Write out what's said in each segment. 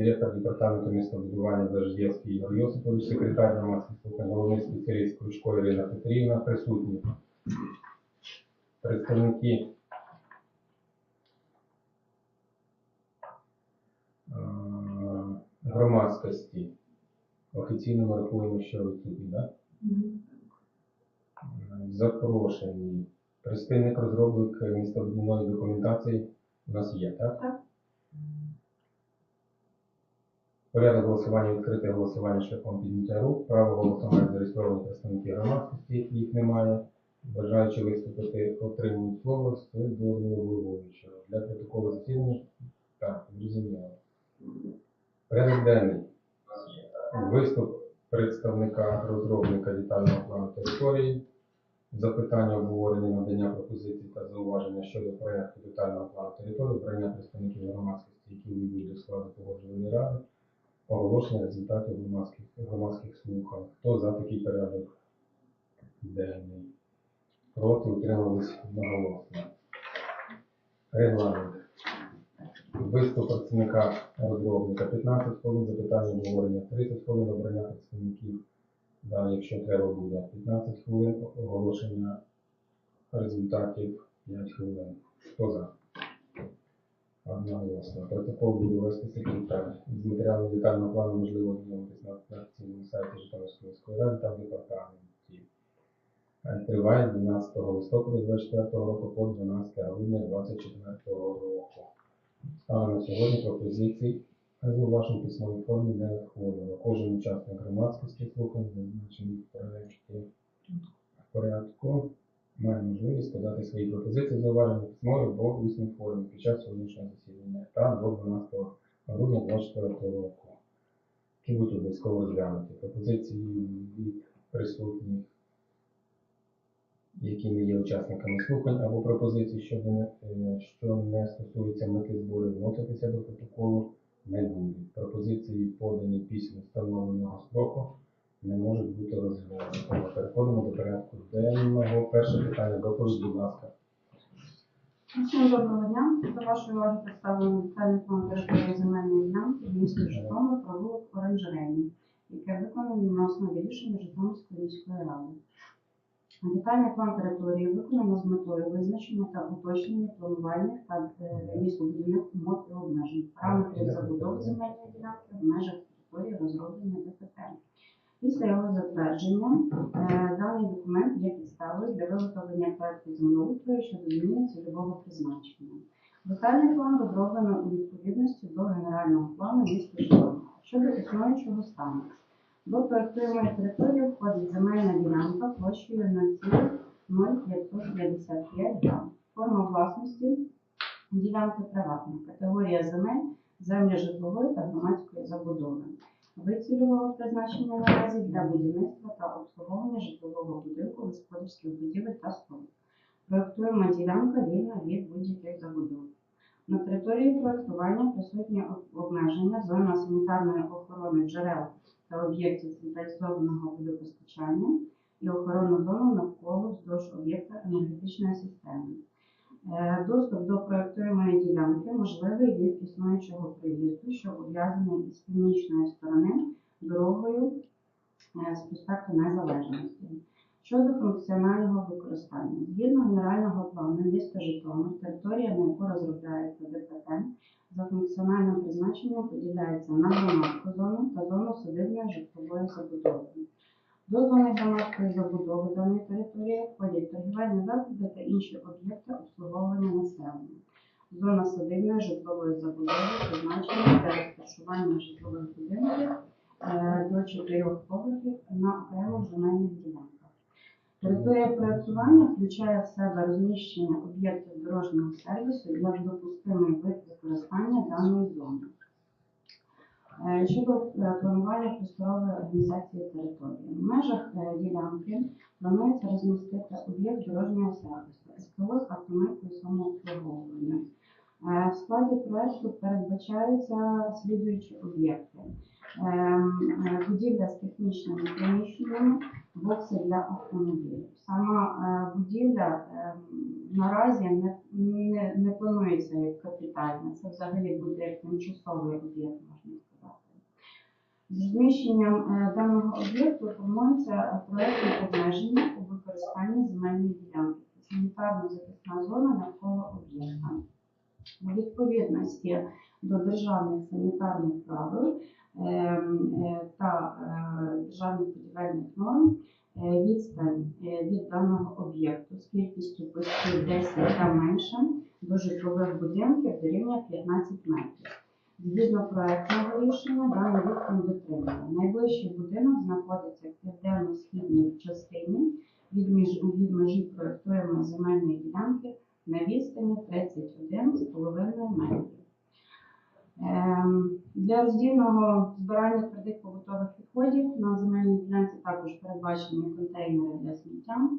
директор департаменту містобудування Даждєвський Ігор Йосипович, секретар громадських слухань, головний спеціаліст Кручко Ірина Петрівна, присутні. Представники е, громадськості. Офіційно ми рахуємо, що ви тут, так? Запрошені. Представник розробник містобудівної документації у нас є, так? Так. Порядок голосування відкрите голосування шляхом підняття рук. Право голосу мають зареєстровані представники громадськості, їх немає. Бажаючи виступити, отримують слово з дозволу головуючого. Для протоколу засідання так, зрозуміло. Порядок денний. Виступ представника розробника детального плану території, запитання обговорення надання пропозицій та зауваження щодо проєкту детального плану території, обрання представників громадськості, які увійдуть до складу погоджувальної ради, оголошення результатів громадських, громадських слухань. Хто за такий порядок денний? Проти утримались одноголосно. Регламент. Виступ працівника розробника 15 хвилин, запитання обговорення 30 хвилин, обрання представників. Далі, якщо треба буде 15 хвилин, оголошення результатів 5 хвилин. Хто за? Одноголосно. Протокол буде вести секретар. З матеріалами детального плану можливо ознайомитись на офіційному сайті Житомирської міської ради та в департаменті. Е, Триває з 12 листопада 24 року по 12 грудня 24 року. Станом на сьогодні пропозицій у вашому письмовій формі не надходило. Кожен учасник громадськості слухань, зазначений в проєкті в порядку, має можливість подати свої пропозиції зауваження письмові або в усній формі під час сьогоднішнього засідання та до 12 грудня 2024 року. Які будуть обов'язково розглянуті. Пропозиції від присутніх, які не є учасниками слухань, або пропозиції, що не, е, що не стосуються мети збору, вноситися до протоколу не будуть. Пропозиції, подані після встановленого строку, не можуть бути розглянуті. Тому Переходимо до порядку денного. Перше питання доповідь, будь ласка. Всім доброго дня. До вашої уваги представлено детальний план території земельної ділянки в місті Житомир провулок оранжерейний, яке виконано на основі рішення Житомирської міської ради. Детальний план території виконано з метою визначення та уточнення планувальних та е, містобудівних умов і обмежень, параметрів забудови земельної ділянки в межах території розроблення ДПТ. Після його затвердження е, даний документ є підставою для виготовлення проекту землеустрою щодо зміни цільового призначення. Детальний план розроблено у відповідності до генерального плану міста Житомира щодо існуючого стану. До проектуємої території входить земельна ділянка площею 0,0555 га. Форма власності ділянки приватна. Категорія земель землі житлової та громадської забудови. Вид цільового призначення наразі для будівництва та обслуговування житлового будинку, господарських будівель та споруд. Проектуємо ділянка вільна від будь-яких забудов. На території проектування присутні обмеження зона санітарної охорони джерел та об'єктів централізованого водопостачання і охоронну зону навколо вздовж об'єкта енергетичної системи. Е, Доступ до проектуємої ділянки можливий від існуючого проїзду, що ув'язаний із північної сторони дорогою е, з проспекту Незалежності. Щодо функціонального використання, згідно генерального плану міста Житомир, територія, на яку розробляється ДПТ, за функціональним призначенням поділяється на громадську зону та зону садибної житлової забудови. До зони громадської забудови даної території входять торгівельні заклади та інші об'єкти обслуговування населення. Зона садибної житлової забудови призначена для розташування житлових будинків е, до чотирьох поверхів на окремих земельних ділянках. Територія проєктування включає в себе розміщення об'єктів дорожнього сервісу як допустимий вид використання даної зони. Е, Щодо е, планування просторової організації території. В межах е, ділянки планується розмістити об'єкт дорожнього сервісу СТО з автоматикою самообслуговування. В складі проекту передбачаються слідуючі об'єкти. Ем, Будівля з технічними приміщеннями, бокси для автомобілів. Сама будівля ем, наразі не, не, не планується як капітальна. Це взагалі буде як тимчасовий об'єкт, можна. З розміщенням е, даного об'єкту формується проєктне обмеження у використанні земельної ділянки. Це санітарно-захисна зона навколо об'єкта. У відповідності до державних санітарних правил е, е, та е, державних будівельних норм відстань від даного об'єкту з кількістю постів 10 та менше до житлових будинків дорівнює 15 метрів. Згідно проектного рішення, даний відстань дотримує. Найближчий будинок знаходиться в південно-східній частині від, між, від межі проєктуємої земельної ділянки на відстані 31,5 метрів. Ем, Для роздільного збирання твердих побутових відходів на земельній ділянці також передбачені контейнери для сміття.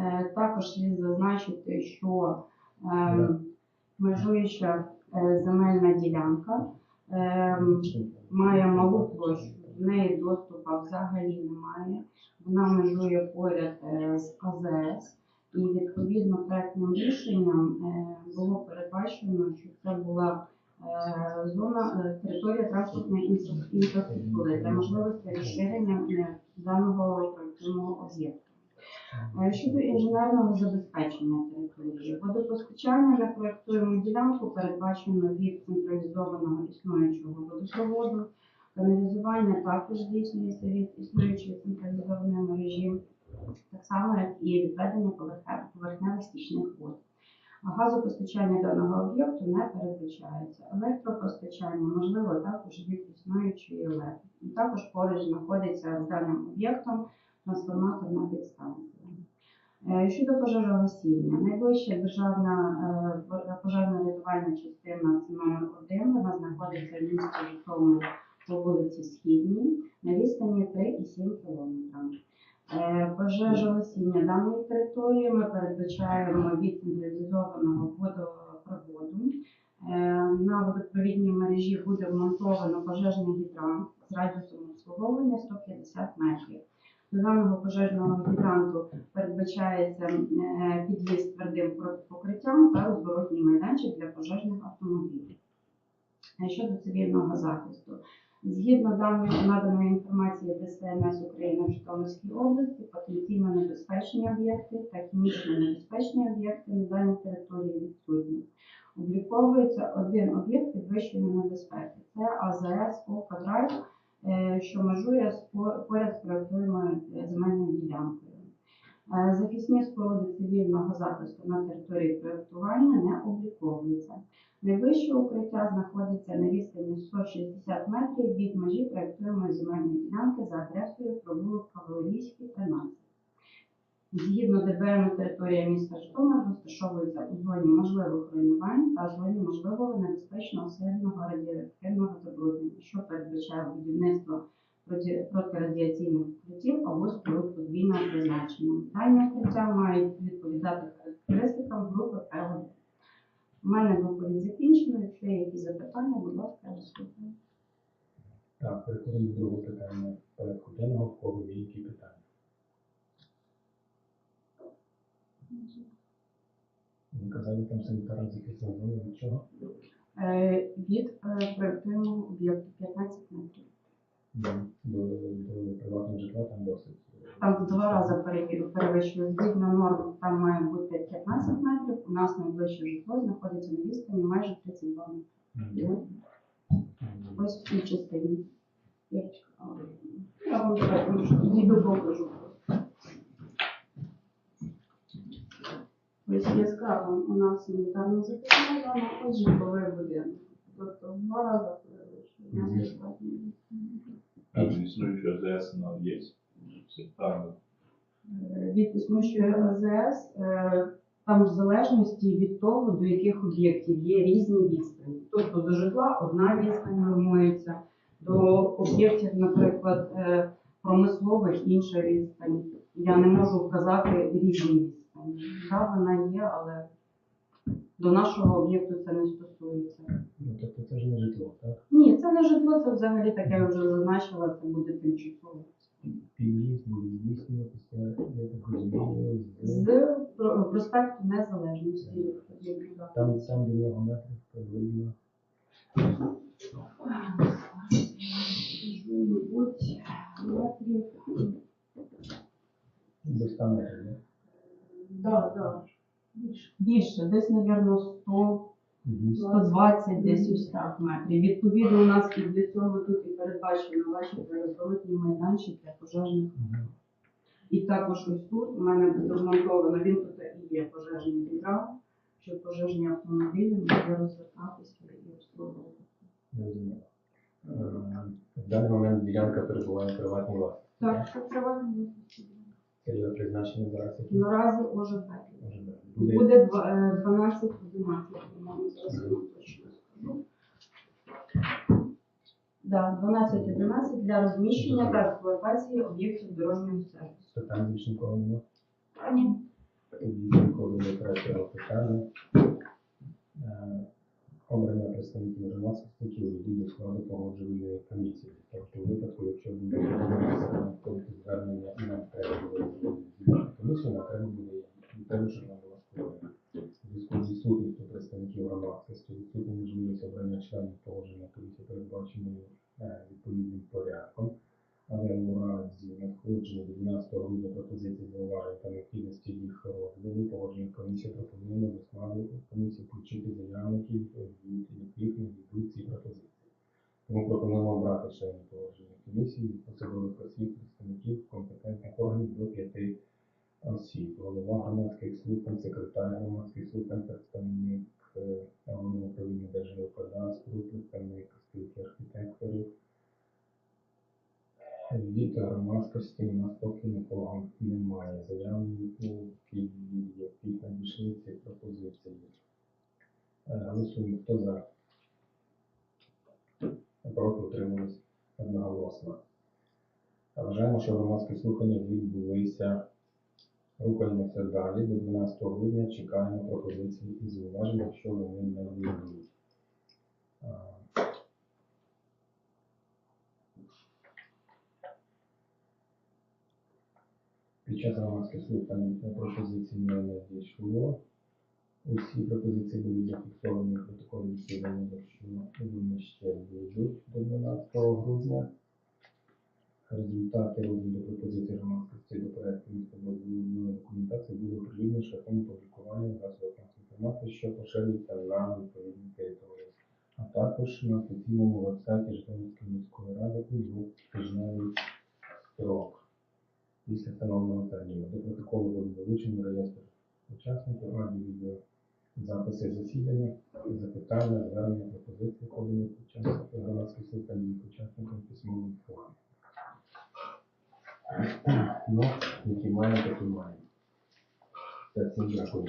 Е, Також слід зазначити, що ем, межуюча земельна ділянка ем, має малу площу, в неї доступу взагалі немає. Вона межує поряд е, з АЗС, і відповідно проектним рішенням е, було передбачено, що це була е, зона е, територія транспортної інфраструктури для можливості розширення е, даного проектного об'єкту. Е, Щодо інженерного забезпечення території, водопостачання на проєктуємо ділянку передбачено від централізованого існуючого водопроводу, каналізування також здійснюється від існуючої централізованої мережі, так само як і відведення поверхневих стічних вод. Газопостачання даного об'єкту не передбачається. Електропостачання можливо також від існуючої ЛЕП. Також поруч знаходиться з даним об'єктом трансформаторна підстанція. Е, Щодо пожежогасіння, найближча державна е, пожежно-рятувальна частина це номер 1 вона знаходиться в місті Житомир по вулиці Східній на відстані 3,7 км. Е, Пожежогасіння даної території ми передбачаємо від централізованого водопроводу. На водопровідній мережі буде вмонтовано пожежний гідрант з радіусом обслуговування 150 метрів. До пожежного гідранту передбачається е, під'їзд твердим покриттям та розворотній майданчик для пожежних автомобілів. Е, Щодо цивільного захисту, згідно даної наданої інформації ДСНС України в Житомирській області, потенційно небезпечні об'єкти та хімічно небезпечні об'єкти на даній території відсутні. Обліковується один об'єкт підвищеної небезпеки. Це АЗС Ока Драйв, що межує поряд з проєктуємою е, земельною ділянкою. Е, Захисні споруди цивільного захисту на території проєктування не обліковуються. Найвище укриття знаходиться на відстані 160 метрів від межі проєктуємої земельної ділянки за адресою провулок Кавалерійський, 13. Згідно ДБН, територія міста Житомир розташовується у зоні можливих руйнувань та зоні можливого небезпечного сильного радіоактивного забруднення, що передбачає будівництво протирадіаційних укриттів або споруд подвійного призначення. Дані укриття мають відповідати характеристикам групи ПВД. У мене доповідь закінчена. Якщо є якісь запитання, будь ласка, я. Так, переходимо до другого питання порядку денного, в кого є які питання. Ви казали, там санітарна захисна зона від чого? Е, від е, проєктуємого об'єкту 15 метрів. До, до, до приватного житла там досить. е, Там в два рази перевірю, перевищую. Згідно норм, там має бути 15 метрів. У нас найближче житло знаходиться на відстані майже 32 метри. Мгм. Мгм. Ось в цій частині. Я вам давайте відео покажу. Ось яскравим у нас санітарна захисна зона, ось житловий будинок. Тобто в два рази перевищує. Там існуюча АЗС вона є. Там Е, від існуючої АЗС, е, там в залежності від того, до яких об'єктів є різні відстані. Тобто до житла одна відстань нормується, до об'єктів, наприклад, е, промислових інша відстань. Я не можу вказати різні відстані закону. Вона є, але до нашого об'єкту це не стосується. Ну, Тобто це ж не житло, так? Ні, це не житло, це взагалі так я вже зазначила, це буде тимчасово. Під'їзд буде здійснюватися, я так розумію, з- проспекту Незалежності. там, там до нього метрів приблизно. Мабуть, метрів До 100 метрів, да? Більше, десь, мабуть, 100 120 десь ось так метрів. Відповідно, у нас і для цього тут і передбачено бачите, розворотні майданчик для пожежних. І також ось тут у мене буде змонтовано, він тут і є пожежні відра, щоб пожежні автомобілі могли розвертатися і обслуговувати. Е, В даний момент ділянка перебуває в приватній власності. Так, це приватні. Це призначення зараз? Наразі. Може. Буде Буде е, 12-11, по-моєму, зараз я вам точно скажу. Да, 12-11 для розміщення та експлуатації об'єктів дорожнього сервісу. питань більше нікого немає. А, ні. Тоді переходимо до третього питання. Обрання представників громадських увійдуть до складу погоджувальної комісії. Тобто в випадку, якщо буде звернення і нам треба буде комісію, нам треба буде того, що нам була створена. У зв'язку з відсутністю представників громадськості, відсутньої можливості обрання членів погодження комісії передбаченою е, відповідним порядком. Але у разі надходження до 12 грудня пропозицій зауважень та необхідності їх розгляду, погодження комісії пропонує до складу комісії включити заявників, е, від яких надійдуть ці пропозиції. Тому пропонуємо погодження комісії посадових осіб представників компетентних органів до п'яти осіб. Голова громадських слухань, секретар громадських слухань, представник е, головного управління Держгеокадастру, представник спілки архітекторів, від громадськості у нас поки нікого немає. Заявників, яких надійшли ці пропозиції. Е, Голосуємо, хто за? Проти утримались одноголосно. Вважаємо, що громадські слухання відбулися. Рухаємося далі. До 12 грудня чекаємо пропозиції і зауважень, якщо вони не. Е, Під час громадських слухань пропозицій не надійшло. Усі пропозиції були зафіксовані в протоколі засідання, якщо вони ще будуть до 12 грудня. Результати розгляду пропозицій громадськості до проекту містобудівної документації буде оприлюднено шляхом опублікування засобів інформації, що поширюється на відповідній території, а також на офіційному вебсайті Житомирської міської ради у двохтижневий строк після встановленого терміну. До протоколу буде долучено реєстр учасників, аудіо, відео, записи засідання, запитання, звернення, пропозиції, під час громадських слухань учасникам письмової форми. Ну, які маємо, такі маємо. Це всім дякую.